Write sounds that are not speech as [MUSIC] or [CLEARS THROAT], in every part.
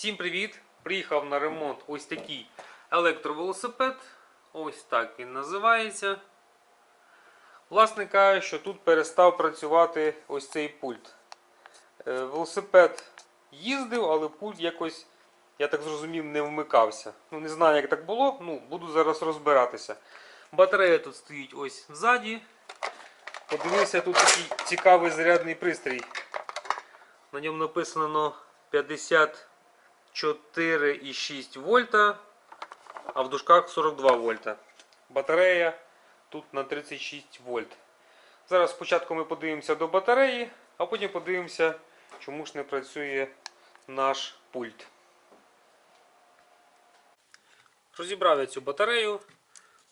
Всім привіт! Приїхав на ремонт ось такий електровелосипед. Ось так він називається. Власник каже, що тут перестав працювати ось цей пульт. Е, Велосипед їздив, але пульт якось, я так зрозумів, не вмикався. Ну, не знаю, як так було, ну, буду зараз розбиратися. Батарея тут стоїть ось ззаді. Подивився, тут такий цікавий зарядний пристрій. На ньому написано 54,6 вольта, а в дужках 42 вольта. Батарея тут на 36 вольт. Зараз спочатку ми подивимося до батареї, а потім подивимося, чому ж не працює наш пульт. Розібрав цю батарею.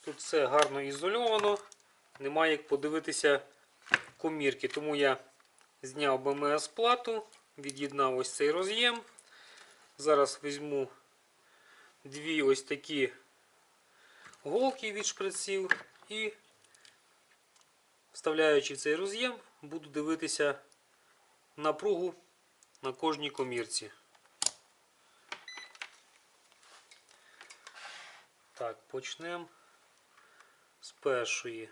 Тут все гарно ізольовано. Немає як подивитися комірки, тому я зняв БМС плату, від'єднав ось цей роз'єм. Зараз візьму дві ось такі голки від шприців і, вставляючи в цей роз'єм, буду дивитися напругу на кожній комірці. Так, почнемо з першої.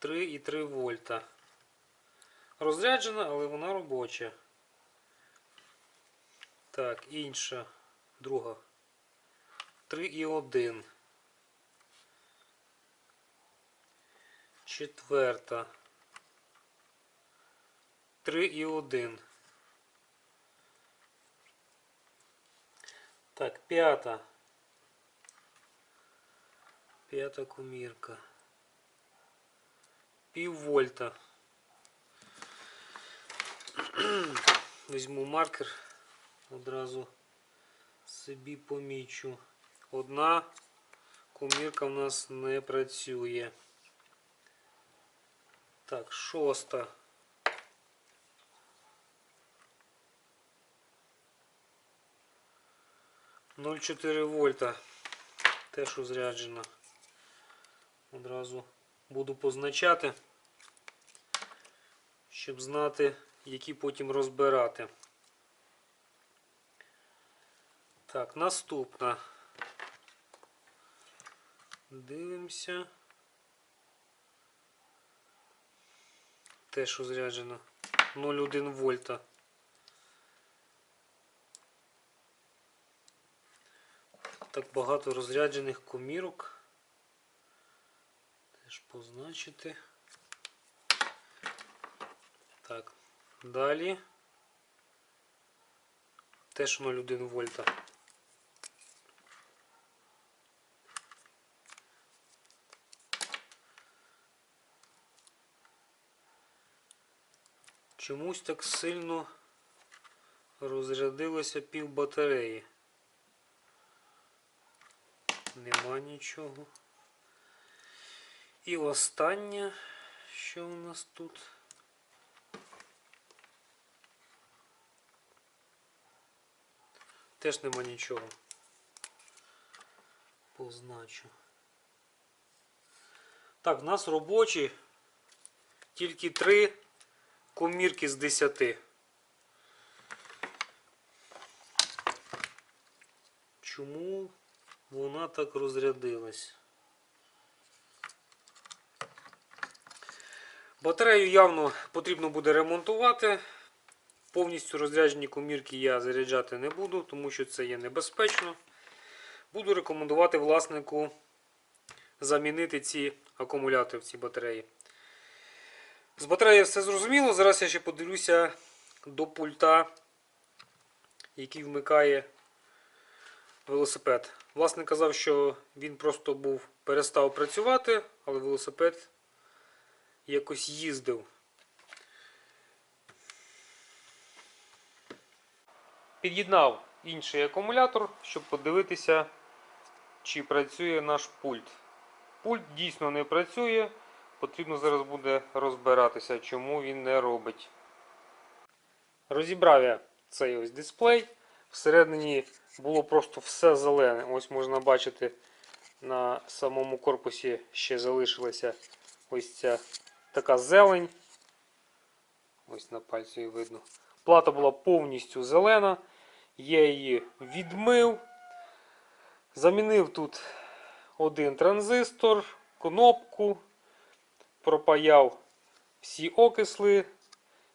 3,3 вольта. Розряджена, але вона робоча. Так, інша, друга. 3,1. Четверта. 3,1. Так, п'ята. П'ята комірка. Пів вольта. [CLEARS THROAT] Візьму маркер, одразу собі помічу. Одна комірка в нас не працює. Так, шоста. Ноль чотири вольта. Теж розряджена. Одразу буду позначати, щоб знати, які потім розбирати. Так, наступна. Дивимося. Теж розряджено 0,1 вольта. Так багато розряджених комірок. Теж позначити. Так, далі. Теж 0,1 вольта. Чомусь так сильно розрядилося пів батареї. Нема нічого. І останнє, що у нас тут. Теж нема нічого. Позначу. Так, в нас робочі тільки три комірки з 10. Чому вона так розрядилась? Батарею явно потрібно буде ремонтувати. Повністю розряджені комірки я заряджати не буду, тому що це є небезпечно. Буду рекомендувати власнику замінити ці акумулятори в цій батареї. З батареєю все зрозуміло. Зараз я ще подивлюся до пульта, який вмикає велосипед. Власник казав, що він просто був перестав працювати, але велосипед якось їздив. Під'єднав інший акумулятор, щоб подивитися, чи працює наш пульт. Пульт дійсно не працює. Потрібно зараз буде розбиратися, чому він не робить. Розібрав я цей ось дисплей. Всередині було просто все зелене. Ось можна бачити, на самому корпусі ще залишилася ось ця така зелень. Ось на пальці її видно. Плата була повністю зелена. Я її відмив. Замінив тут один транзистор, кнопку, пропаяв всі окисли,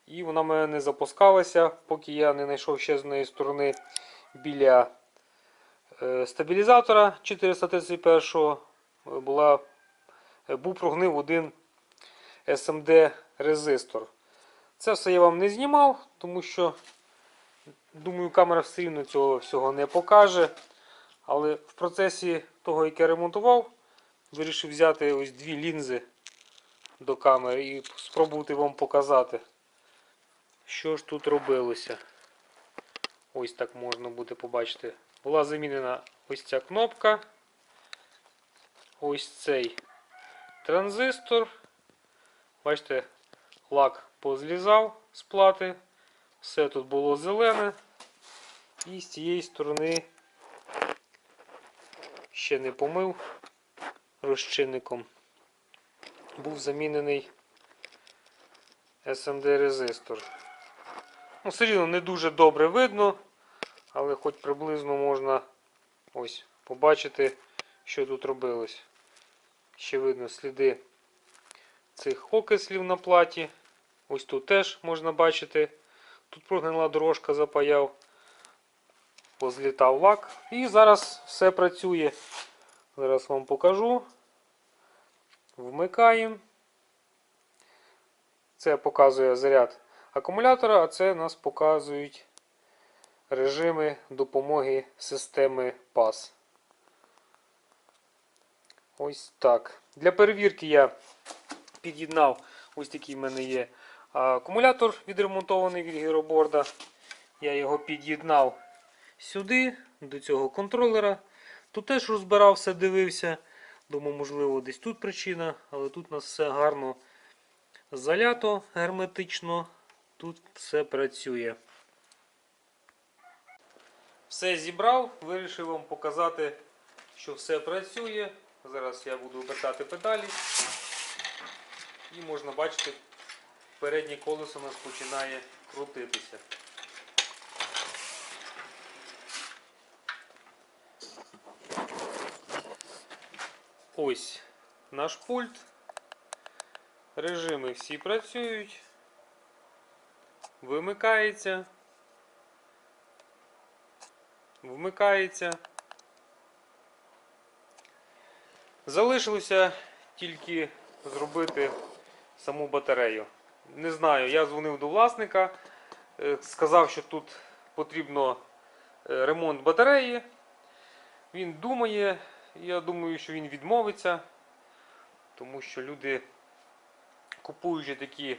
і вона в мене не запускалася, поки я не знайшов ще з однієї сторони біля е, стабілізатора 431 була, е, був прогнив один SMD резистор. Це все я вам не знімав, тому що, думаю, камера все рівно цього всього не покаже. Але в процесі того, як я ремонтував, вирішив взяти ось дві лінзи до камери і спробувати вам показати, що ж тут робилося. Ось так можна буде побачити. Була замінена ось ця кнопка, ось цей транзистор. Бачите, лак позлізав з плати. Все тут було зелене. І з цієї сторони ще не помив розчинником. Був замінений SMD резистор. Ну, все рівно не дуже добре видно, але хоч приблизно можна ось побачити, що тут робилось. Ще видно сліди цих окислів на платі. Ось тут теж можна бачити. Тут прогнила дорожка запаяв, позлітав лак. І зараз все працює. Зараз вам покажу. Вмикаємо. Це показує заряд акумулятора, а це нас показують режими допомоги системи PAS. Ось так. Для перевірки я під'єднав ось такий в мене є акумулятор відремонтований від гіроборда. Я його під'єднав сюди, до цього контролера. Тут теж розбирався, дивився. Думаю, можливо, десь тут причина, але тут у нас все гарно залято герметично. Тут все працює. Все зібрав, вирішив вам показати, що все працює. Зараз я буду обертати педалі. І можна бачити, переднє колесо у нас починає крутитися. Ось наш пульт. Режими всі працюють. Вимикається. Вмикається. Залишилося тільки зробити саму батарею. Не знаю, я дзвонив до власника, е, сказав, що тут потрібно е, ремонт батареї. Він думає, я думаю, що він відмовиться, тому що люди, купуючи такі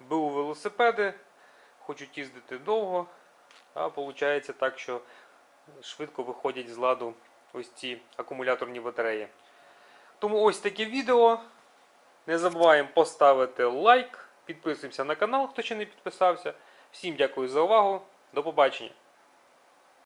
БУ велосипеди, хочуть їздити довго, а виходить так, що швидко виходять з ладу ось ці акумуляторні батареї. Тому ось таке відео. Не забуваємо поставити лайк, підписуємося на канал, хто ще не підписався. Всім дякую за увагу. До побачення.